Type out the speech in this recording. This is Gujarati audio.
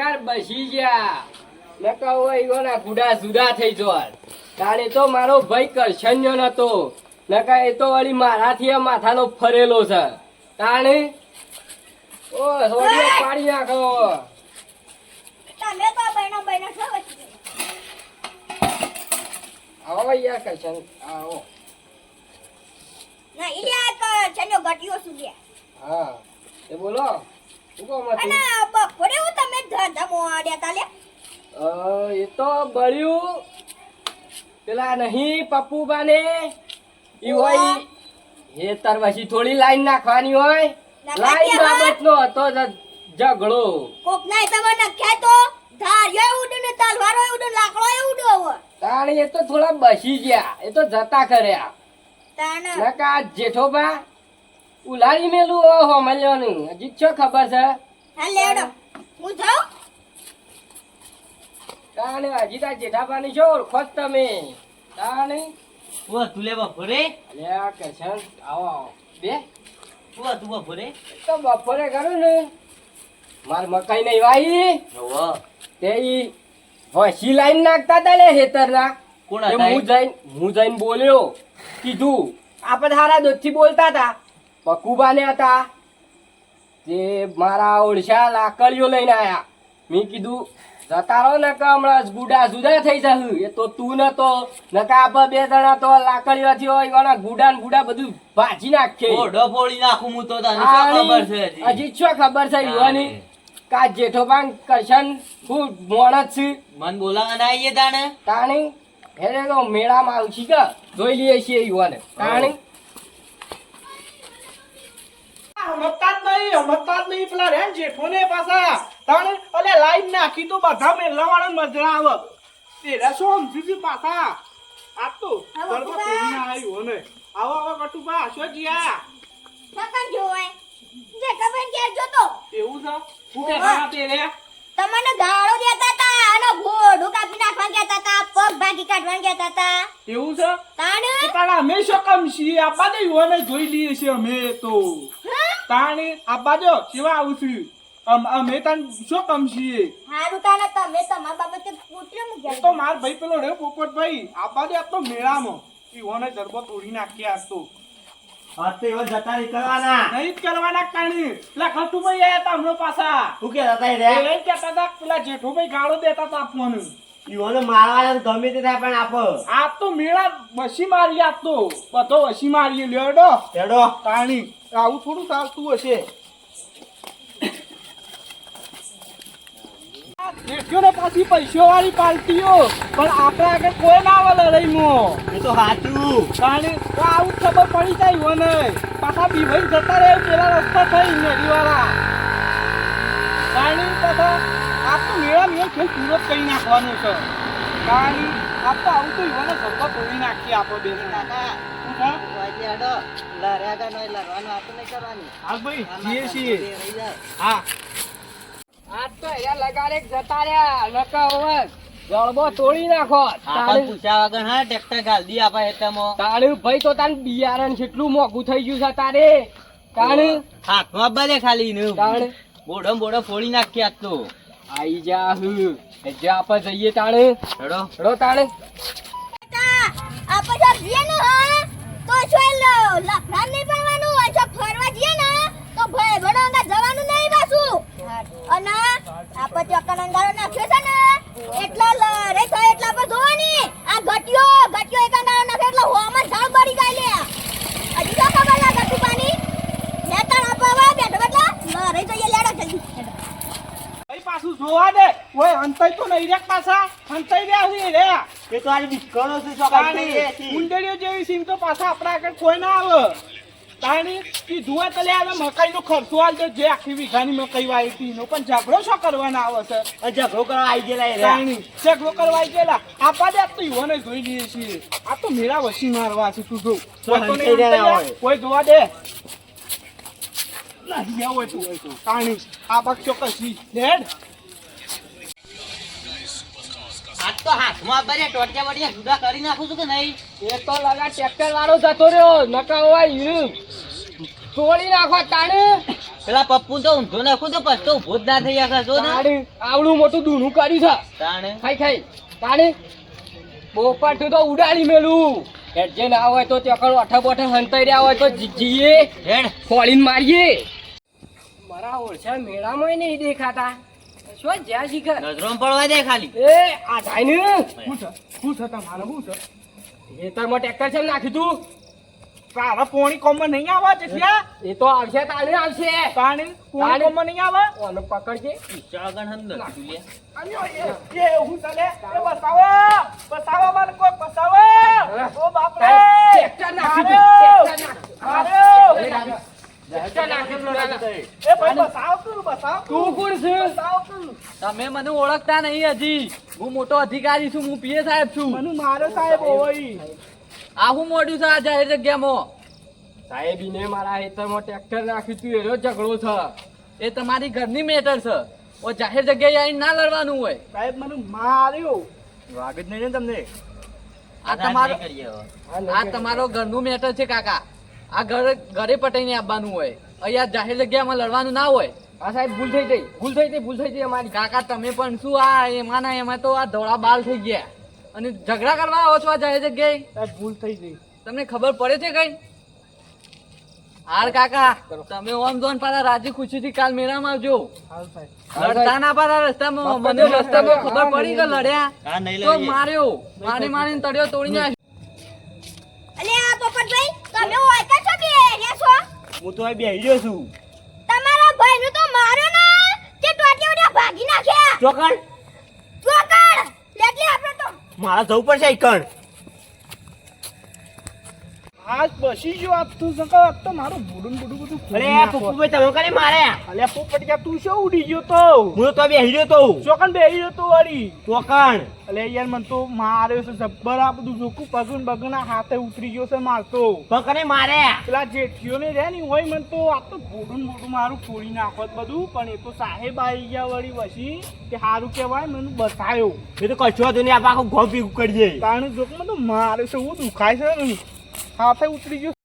લગાડ બસી ગયા. નકા હોય ઈવાના ગુડા જુદા થઈ જોર કાલે તો મારો ભાઈ કરશન્યો નતો. નકા એ તો વળી મારાથી માથાનો ફરેલો છે. કાણે ઓ સોડિયો પાડી નાખો. તમે તો બહેનો બહેનો છો આવો યાર કરશન આવો. ના ઈયા કરશન્યો ગટિયો સુધી. હા. એ બોલો શું કહો મતું? અને બપોરે આડ્યા તા લે અ, એ તો બળ્યું. પેલા નહીં પપ્પુબાને. ઈ હોય એ તાર પછી થોડી લાઈન નાખવાની હોય. લાઈન બાબતનો હતો ઝઘડો. કોક ના તમે નખ્યા તો? ધાર્યો ઉડે ને તલવારો ઉડે લાકડો ઉડો તાણે એ તો થોડા બસી ગયા. એ તો જતા કર્યા. તાણ. નકા જેઠોબા ઉલારી મેલું ઓહો મળ્યોનું. હજી છો ખબર છે? હા લેવડો. હું જાઉં? તાણે હજી તાર છો ઓળખો જ તમે? તાણે? ઓ તું લે બપોરે? અલ્યા કશન આવો આવો. બે? ઓ તું બપોરે? તો બપોરે કરું ને. માર મકાઈ નહીં વાઈ તે ઈ લાઈન નાખતા તા લે હેતરના કોણ હતા હું જઈને હું જઈને બોલ્યો. કીધું આપણે હારા થી બોલતા હતા પકુબાને હતા. તે મારા ઓળશા લાકડીઓ લઈને આયા. મેં કીધું જતા રહો ને હમણાં ગુડા જુદા થઈ જશે. એ તો તું નતો નકા આપણે બે જણા તો લાકડીઓથી હોય એવાના ગુડા ને ગુડા બધું ભાજી નાખે. ઓઢો ફોડી નાખું હું તો તને. ખબર છે હજી? શું ખબર છે યુવાની? કા જેઠોબાન કરશન હું મોણસ છું. મન બોલાવા ના આવીએ તાણે? તાણી હેરે તો મેળામાં આવશી કે? જોઈ લઈએ છીએ યુવાને. તાણી? સમજતા જ નહીં સમજતા જ નહીં. પેલા રેન જેઠોને પાછા. તાણે અલે લાઈન નાખી તો બધા મેલા વાળા મજરા આવે. તેરા શું સમજી પાછા? આ તો ગરબા કટુબા. તોડીને આવ્યો ને આવો આવો કટુબા આશો જીયા. સકન જોવાય જે ખબર ઘેર જોતો એવું છે? હું કે હા તેરે તમને ગાળો દેતા હતા અને ઘોડું કાપી નાખવા કહેતા હતા પગ ભાગી કાઢવા કહેતા હતા. એવું છે? તાણે? તાણે અમે શું કમ છીએ? દે યુવાને જોઈ લઈએ છીએ અમે તો. તાણે આપવા દો કેવા આવું છું. અમ અમે તાન શું કમ છીએ? હારું તાને તમે તમારા બાબતે પૂછ્યું મૂક્યા તો માર ભાઈ પેલો રે પોપટભાઈ. આપવા દે આ તો મેળામાં. ઈવોને જરબો તોડી નાખ્યા તો એવા જતા કરવાના નહીં જ કરવાના કાણી પેલા ખટુભાઈ આયા તા હમણાં પાછા. તું કે જતા એ એમ કહેતા હતા પેલા જેઠુભાઈ ગાળો દેતા તા આપવાનું. ઈવોને મારવાના ગમે તે થાય પણ આપો. આ તો મેળા વસી મારી આપતો તો. બધો વસી મારી લેડો હેડો. તાણી. આવું થોડું ચાલતું હશે. ને પાછી પૈસો વાળી પાર્ટીઓ પણ આપણે આગળ કોઈ ના આવે લડાઈમાં. એ તો સાચું કારણ કે આવું ખબર પડી જાય હોય ને પાછા બીભાઈ જતા રહે પેલા રસ્તા થઈ નદીવાળા. કારણ પાછા આ તો મેળા મેળ ખેલ પૂરો કરી નાખવાનું છે. કારણ આ તો આવું તો યુવાને સભા તોડી નાખીએ આપણે બે જણા. ગળબો તોડી નાખો. પૂછ્યા વગર હા ટ્રેક્ટર ગાલ દી આપા હેતમાં ભાઈ તો તાન બિયારણ કેટલું મોંઘું થઈ ગયું છે તારે. તાણી? હાથમાં બધે ખાલી બોડમ બોડમ બોડો બોડો ફોડી નાખી આજ તો આઈ જા હું. જા આપણે જઈએ તાણે. રડો હેડો તાણે. તો નહીં હોય ફરવા જઈએ ને તો ભાઈ જવાનું નહીં પાછું. અને પછી નાખ્યો છે ને એટલો લડે થાય એટલા પર જોવાની આ ઘટ્યો ઘટ્યો એક અંગારો નાખે એટલે હોમાં ઝાડ બળી જાય લે હજી તો ખબર ના ઘટું પાણી નેતા આપવા બેઠો બેઠો લડે જોઈએ લેડો જલ્દી હેડો. ભાઈ પાછું જોવા દે. ઓય અંતઈ તો નહીં રેક પાછા. અંતઈ રે આવી રે. એ તો આજ બિસ્કણો છે તાણી ઉંડળીઓ જેવી સીમ તો પાછા આપણા આગળ કોઈ ના આવે. તાણી ઈ ધુઆ તલે આવે મકાઈનો ખર્ચો આલજો જે આખી વીઘાની મકાઈ વાવી હતી એનો પણ ઝઘડો શું કરવાના આવે છે? ઝઘડો કરવા આવી ગયેલા તાણી ઝઘડો કરવા આવી ગયેલા. આપા દે આ તો યુવાને જોઈ લઈએ છીએ. આ તો મેળા વસી મારવા છે તું જો. કોઈ જોવા દે. આવો તું. તાણી આ બક્ષો કશી તો હાથમાં બધે ટોટિયા બટિયા જુદા કરી નાખું છું કે નહીં? એ તો લગા ટ્રેક્ટર વાળો જતો રહ્યો. નકા હોય ઈનું તોડી નાખો તાણે. પેલા પપ્પુ તો ઊંધો નાખું તો પછી તો ઊભો જ ના થઈ શકે જો ને આવડું મોટું દૂનું કર્યું છે. તાણે? ખાઈ ખાઈ. તાણે પોપટ તો ઉડાડી મેલું. જે ના હોય તો ત્યાં અઠા બોઠા હંતાઈ રહ્યા હોય તો જીએ. હેડ. ફોળીને મારીએ. મારા ઓળખા મેળામાં નહીં દેખાતા. શું જ્યાં શીખર નજરોમાં પડવા દે ખાલી. એ આ થાય ને શું છે? શું છે તમારે? શું છે? ખેતરમાં ટ્રેક્ટર છે નાખ્યું તું. તારા પોણી કોમમાં નહીં આવે જેઠિયા એ તો આવશે તારે આવશે. પાણી પોણી. કોમમાં નહીં આવે? ઓલો પકડજે. ચાગણ હંદર તુલિયા અલ્યો, એ એ હું તને એ બસાવો બસાવો મને કોઈ બસાવો. ઓ બાપ રે ટ્રેક્ટર નાખ્યું તું, માર્યો! ટ્રેક્ટર નાખ્યું. માર્યો! ટ્રેક્ટર નાખ્યું તું. એ ભાઈ બસાવ તું બસાવ તું કોણ છે બસાવ તું તમે મને ઓળખતા નહીં હજી. હું મોટો અધિકારી છું હું પીએ સાહેબ છું. મને મારો સાહેબ હોય. આ હું મોડ્યું છે આ જાહેર જગ્યામાં? સાહેબ ઇને મારા હેતરમાં ટ્રેક્ટર નાખ્યું તું એનો ઝઘડો છે. એ તમારી ઘરની મેટર છે. ઓ જાહેર જગ્યાએ આવીને ના લડવાનું હોય. સાહેબ મને માર્યો. વાગ જ નહીં ને તમને. આ તમારો આ તમારો ઘરનું મેટર છે કાકા. આ ઘર ઘરે પટાઈને આવવાનું હોય. અહીંયા જાહેર જગ્યામાં લડવાનું ના હોય. હા સાહેબ ભૂલ થઈ ગઈ ભૂલ થઈ ગઈ ભૂલ થઈ ગઈ અમારી. કાકા તમે પણ શું આ એમાં ના એમાં તો આ ધોળા બાલ થઈ ગયા. અને ઝઘડા કરવા આવો છો આ જાય જગ્યાએ? સાહેબ ભૂલ થઈ ગઈ. તમને ખબર પડે છે કઈ? હાલ કાકા તમે ઓમ જોન પાછા રાજી ખુશીથી કાલ મેળામાં આવજો. હાલ લડતા ના પાછા રસ્તામાં મને રસ્તામાં ખબર પડી કે લડ્યા? હા તો માર્યો. મારી મારીને તળિયો તોડી નાખ્યો. અલે આ પોપટભાઈ તમે ઓળખા છો કે છો? હું તો બેહી ગયો છું. ભાઈનું તો માર્યો ને તે ટોટિયા ભાગી નાખ્યા. ચોકણ ચોકડ? એટલે આપણે તો મારા જવું પડશે કણ આજ બસી જો આપ તું સકા આપ તો મારું બુડું બુડું બધું અરે પપ્પુ ભાઈ તમે કરે મારે. અલ્યા કે તું શું ઉડી ગયો તો? હું તો બેહી રહ્યો તો. ચોકન બેહી ગયો તો વળી. ચોકણ. અલે યાર મન તો માર્યો છે જબ્બર આ બધું જોકું પગન બગના હાથે ઉતરી ગયો છે મારતો પણ કને મારે. પેલા જેઠીઓ ને રે ની હોય મન તો આપ તો બુડું બુડું મારું ફોડી નાખોત બધું. પણ એ તો સાહેબ આવી ગયા વળી વસી કે સારું કહેવાય મને બતાયો. એ તો કશું હતું નહીં આપ આખો ગોમ ભેગું કરીએ કારણ જોક મન તો મારે છે હું દુખાય છે ને. હાથે ઉતરી ગયો.